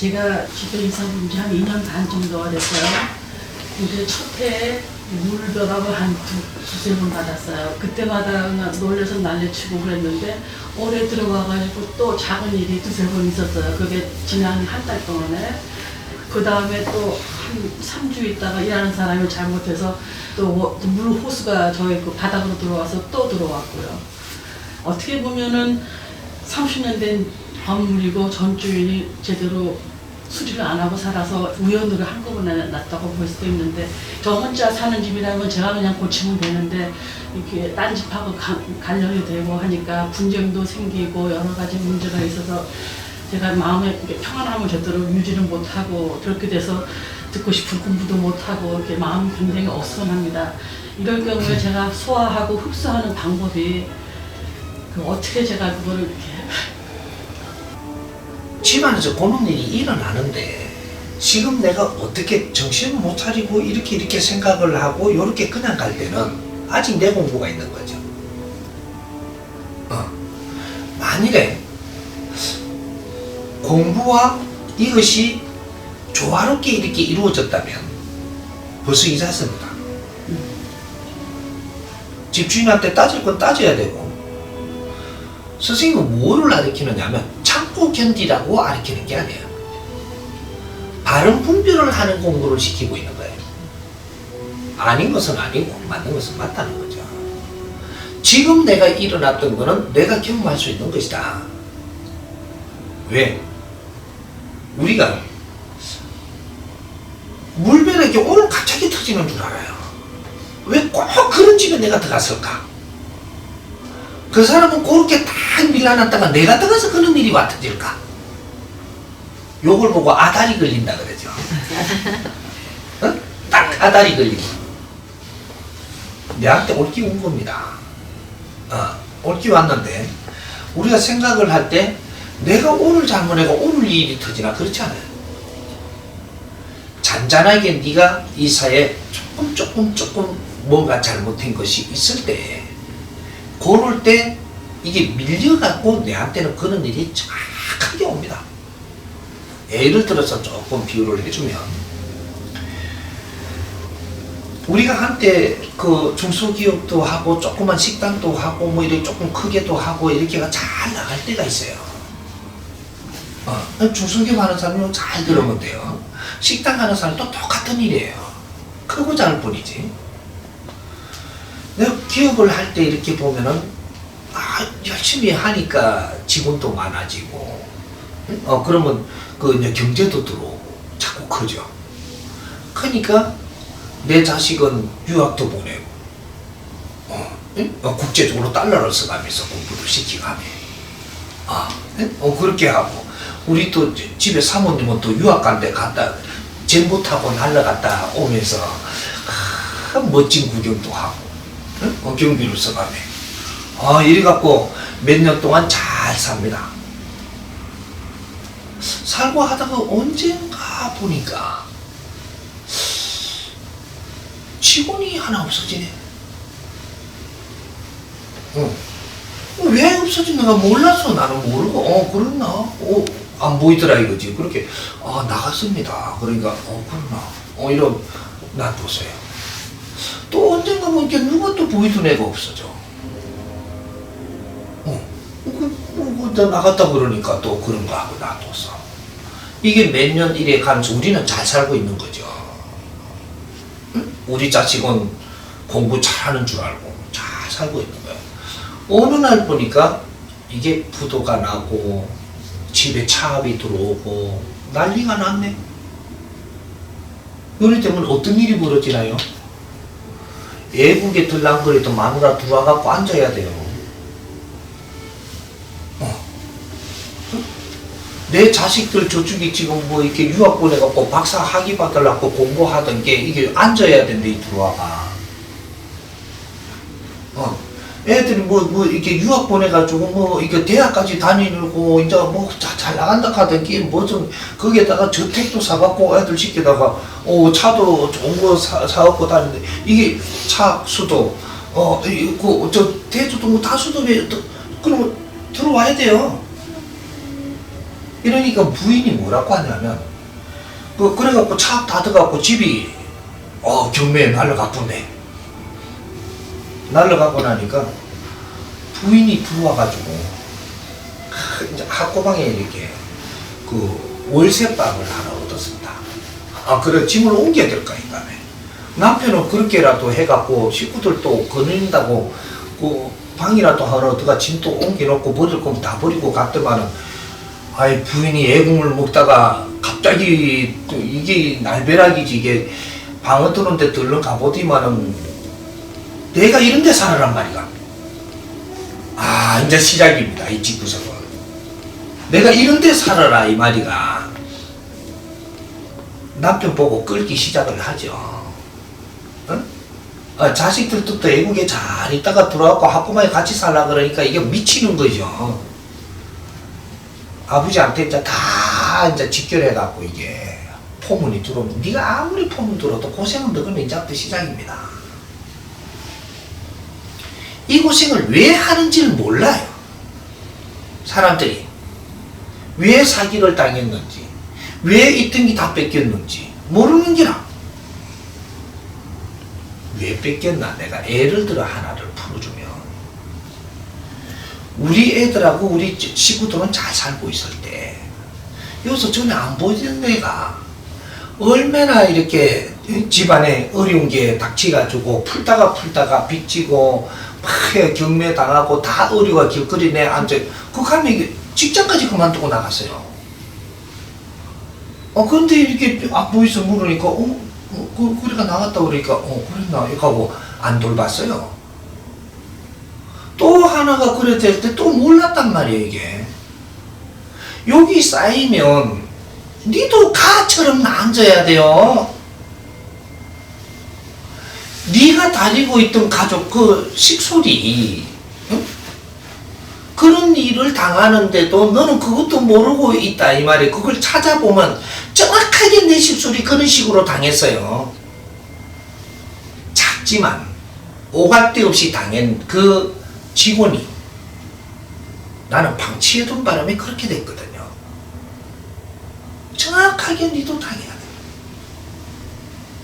제가 집에 이사 온 지 한 2년 반 정도가 됐어요. 근데 첫 해에 물벼락을 한 두, 두세 번 받았어요. 그때마다 놀래서 난리치고 그랬는데 올해 들어와가지고 또 작은 일이 두세 번 있었어요. 그게 지난 한 달 동안에. 그 다음에 또 한 3주 있다가 일하는 사람이 잘못해서 또 물 호수가 저희 그 바닥으로 들어와서 또 들어왔고요. 어떻게 보면은 30년 된 건물이고 전 주인이 제대로 수리를 안 하고 살아서 우연으로 한꺼번에 났다고 볼 수도 있는데 저 혼자 사는 집이라면 제가 그냥 고치면 되는데 이렇게 딴 집하고 가- 관련이 되고 하니까 분쟁도 생기고 여러 가지 문제가 있어서 제가 마음에 이렇게 평안함을 제대로 유지를 못하고 그렇게 돼서 듣고 싶은 공부도 못하고 이렇게 마음이 굉장히 어수선합니다. 이럴 경우에 제가 소화하고 흡수하는 방법이 그 어떻게 제가 그거를 이렇게 집안에서 그런 일이 일어나는데 지금 내가 어떻게 정신을 못 차리고 이렇게 이렇게 생각을 하고 이렇게 그냥 갈 때는 아직 내 공부가 있는 거죠. 어. 만일에 공부와 이것이 조화롭게 이렇게 이루어졌다면 벌써 이사했습니다. 집주인한테 따질 건 따져야 되고 선생님은 뭐를 가르치느냐 하면 참고 견디라고 가르치는 게 아니에요. 바른 분별을 하는 공부를 시키고 있는 거예요. 아닌 것은 아니고 맞는 것은 맞다는 거죠. 지금 내가 일어났던 거는 내가 경험할 수 있는 것이다. 왜? 우리가 물벼락이 오늘 갑자기 터지는 줄 알아요. 왜 꼭 그런 집에 내가 들어갔을까? 그 사람은 그렇게 딱 밀려났다가 내가 들어가서 그런 일이 와 터질까? 요걸 보고 아다리 걸린다 그러죠. 어? 딱 아다리 걸리고. 내한테 올기 온 겁니다. 어, 올기 왔는데, 우리가 생각을 할 때, 내가 오늘 잘못해가 오늘 이 일이 터지나 그렇지 않아요. 잔잔하게 네가 이 사회에 조금 조금 조금 뭔가 잘못된 것이 있을 때 그럴 때 이게 밀려갖고 내한테는 그런 일이 정확하게 옵니다. 예를 들어서 조금 비유를 해주면 우리가 한때 그 중소기업도 하고 조그만 식당도 하고 뭐 이렇게 조금 크게도 하고 이렇게가 잘 나갈 때가 있어요. 어, 중소기업 하는 사람은 잘 들으면 돼요. 식당 하는 사람도 똑같은 일이에요. 크고 작을 뿐이지. 기업을 할 때 이렇게 보면은 아 열심히 하니까 직원도 많아지고 어 그러면 그 이제 경제도 들어오고 자꾸 커져. 크니까 내 자식은 유학도 보내고 어, 응? 어, 국제적으로 달러를 써가면서 공부를 시키가며 아, 응? 어 그렇게 하고 우리 또 집에 사모님은 또 유학 간데 갔다 젠보 타고 날라갔다 오면서 아, 멋진 구경도 하고 응? 어, 경비를 써가며 아 이래 갖고 몇 년 동안 잘 삽니다. 살고 하다가 언젠가 보니까 직원이 하나 없어지네. 어. 왜 없어지는가 몰랐어. 나는 모르고, 어, 그랬나? 어, 안 보이더라 이거지. 그렇게, 아, 나갔습니다. 그러니까, 어, 그러나. 어, 이런, 놔뒀어요. 또 언젠가 보니까 누가 또 보이던 애가 없어져. 어, 그, 뭐, 그, 나갔다 그러니까 또 그런 거 하고 놔뒀어. 이게 몇 년 이래 가면서 우리는 잘 살고 있는 거죠. 응? 우리 자식은 공부 잘하는 줄 알고 잘 살고 있는 거예요. 어느 날 보니까 이게 부도가 나고 집에 차압이 들어오고 난리가 났네. 이럴 때면 어떤 일이 벌어지나요? 외국에 들랑거리도 마누라 들어와갖고 앉아야 돼요. 어. 내 자식들 저쪽에 지금 뭐 이렇게 유학 보내갖고 박사 학위 받으려고 공부하던 게 이게 앉아야 된대, 이 들어와가. 어. 애들이 뭐, 뭐, 이렇게 유학 보내가지고 뭐, 이게 대학까지 다니고, 이제 뭐, 자, 잘 나간다 게뭐 좀, 거기에다가 저택도 사갖고 애들 시키다가, 어, 차도 좋은 거 사, 사갖고 다니는데, 이게 차 수도, 어, 이, 그, 저, 대주도 뭐 다 수도 왜, 또, 그러면 들어와야 돼요. 이러니까 부인이 뭐라고 하냐면 그 그래갖고 차 닫아갖고 집이 어 경매에 날라갔던데 날라가고 나니까 부인이 들어와가지고 하- 이제 학고방에 이렇게 그 월세방을 하나 얻었습니다. 아 그래 짐을 옮겨야 될거 아닌가 남편은 그렇게라도 해갖고 식구들도 거는다고 그 방이라도 하나 어디가 짐도 옮겨놓고 버릴 거면 다 버리고 갔더만은 아이 부인이 애국물 먹다가 갑자기 또 이게 날벼락이지 이게 방어 드는데 들러 가보더만은 내가 이런 데 살아란 말이가 아 이제 시작입니다 이 집구석은. 내가 이런 데 살아라 이 말이가. 남편 보고 끌기 시작을 하죠. 응? 아, 자식들 뜻도 애국에 잘 있다가 들어와갖고 학부모에 같이 살라 그러니까 이게 미치는 거죠. 아버지한테 이제 다 이제 직결해갖고 이게 포문이 들어오면 네가 아무리 포문 들어도 고생은 너는 이제부터 시작입니다. 이 고생을 왜 하는지를 몰라요. 사람들이 왜 사기를 당했는지 왜게다 뺏겼는지 모르는 기라. 왜 뺏겼나 내가 예를 들어 하나를 풀어주면 우리 애들하고 우리 식구들은 잘 살고 있을 때 여기서 전에 안 보이던 애가 얼마나 이렇게 집안에 어려운 게 닥치가지고 풀다가 풀다가 빚지고 막 경매 당하고 다 어려워 길거리 내 앉아 그 이게 직장까지 그만두고 나갔어요. 어 근데 이렇게 안 보이서 물으니까 어, 어 그, 그래가 나갔다 그러니까 어 그랬나 이렇게 하고 안 돌봤어요. 또 하나가 그래 될 때 또 몰랐단 말이에요 이게 여기 쌓이면 니도 가처럼 앉아야 돼요 네가 다니고 있던 가족 그 식솔이 응? 그런 일을 당하는데도 너는 그것도 모르고 있다 이 말이에요 그걸 찾아보면 정확하게 내 식솔이 그런 식으로 당했어요 작지만 오갈 데 없이 당한 그 직원이 나는 방치해둔 바람에 그렇게 됐거든요. 정확하게 니도 당해야 돼.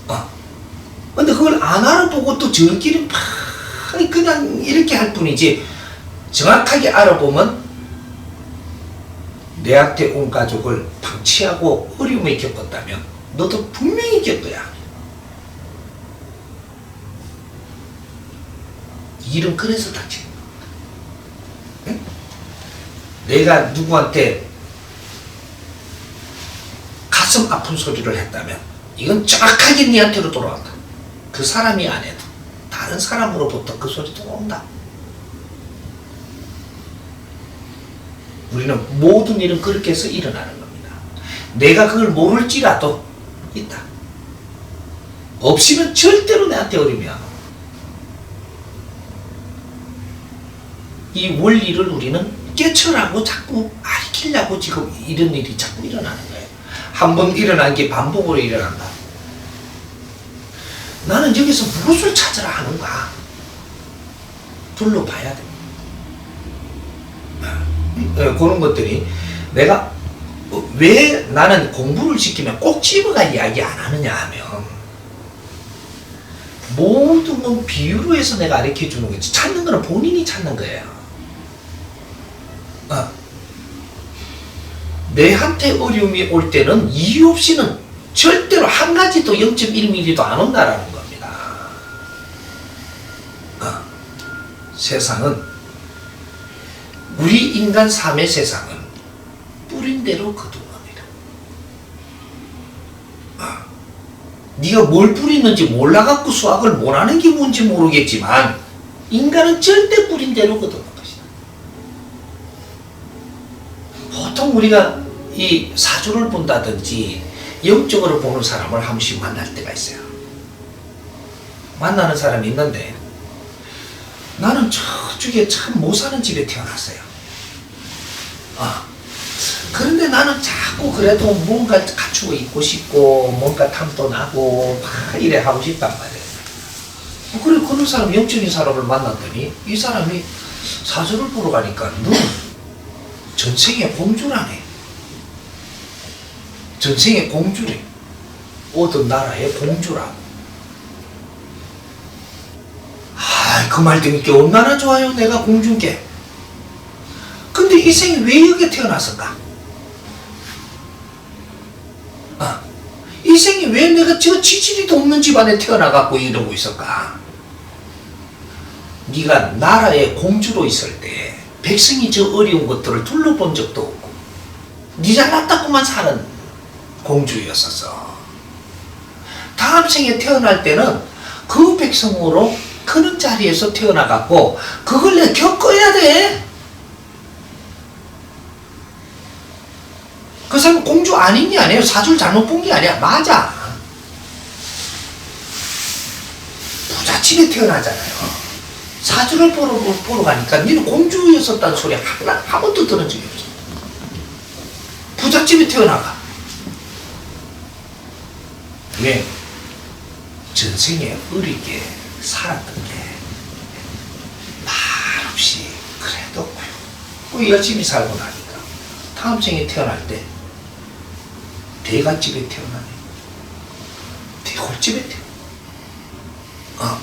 어. 근데 그걸 안 알아보고 또 저끼리 막 그냥 이렇게 할 뿐이지 정확하게 알아보면 내한테 온 가족을 방치하고 어려움에 겪었다면 너도 분명히 겪어야 일은 그래서 다치는. 응? 내가 누구한테 가슴 아픈 소리를 했다면 이건 정확하게 니한테로 돌아간다. 그 사람이 안 해도 다른 사람으로부터 그 소리도 온다. 우리는 모든 일은 그렇게 해서 일어나는 겁니다. 내가 그걸 모를지라도 있다. 없이는 절대로 내한테 어리면 이 원리를 우리는 깨쳐라고 자꾸 가르치려고 지금 이런 일이 자꾸 일어나는 거예요. 한 번 일어난 게 반복으로 일어난다. 나는 여기서 무엇을 찾으라 하는가? 둘러봐야 돼. 어, 그런 것들이 내가 어, 왜 나는 공부를 시키면 꼭 집어가 이야기 안 하느냐 하면 모든 건 비유로 해서 내가 가르쳐 주는 거지. 찾는 거는 본인이 찾는 거예요. 어. 내한테 어려움이 올 때는 이유 없이는 절대로 한 가지도 0.1mm도 안 온다라는 겁니다. 어. 세상은 우리 인간 삶의 세상은 뿌린 대로 거둔 겁니다. 어. 네가 뭘 뿌리는지 몰라갖고 수학을 못하는 게 뭔지 모르겠지만 인간은 절대 뿌린 대로 거둔 것이다. 보통 우리가 이 사주를 본다든지 영적으로 보는 사람을 한 번씩 만날 때가 있어요. 만나는 사람이 있는데 나는 저쪽에 참 못 사는 집에 태어났어요. 아, 그런데 나는 자꾸 그래도 뭔가 갖추고 있고 싶고 뭔가 탐도 나고 막 이래 하고 싶단 말이에요. 어, 그래 그런 사람 영적인 사람을 만났더니 이 사람이 사주를 보러 가니까 너 전생에 공주라네. 전생에 공주래. 어떤 나라의 공주라고. 아, 그말 들으니까 얼마나 좋아요. 내가 게. 근데 이 생이 왜 여기 태어났을까? 아, 이 생이 왜 내가 저 지지리도 없는 집안에 태어나갖고 이러고 있을까? 네가 나라의 공주로 있을 때 백성이 저 어려운 것들을 둘러본 적도 없고 네 잘났다고만 사는 공주였었어. 다음 생에 태어날 때는 그 백성으로 크는 자리에서 태어나갖고 그걸 내가 겪어야 돼. 그 사람 공주 아닌 게 아니에요. 사주를 잘못 본 게 아니야. 맞아. 부잣집에 태어나잖아요. 사주를 보러, 보러 가니까 니는 공주였었다는 소리 하나, 한 번도 들은 적이 없어. 부잣집에 태어나가. 왜? 전생에 어리게 살았던 게 말없이 그래도 뭐 열심히 살고 나니까 다음 생에 태어날 때 대갓집에 태어나네. 대골집에 태어. 어,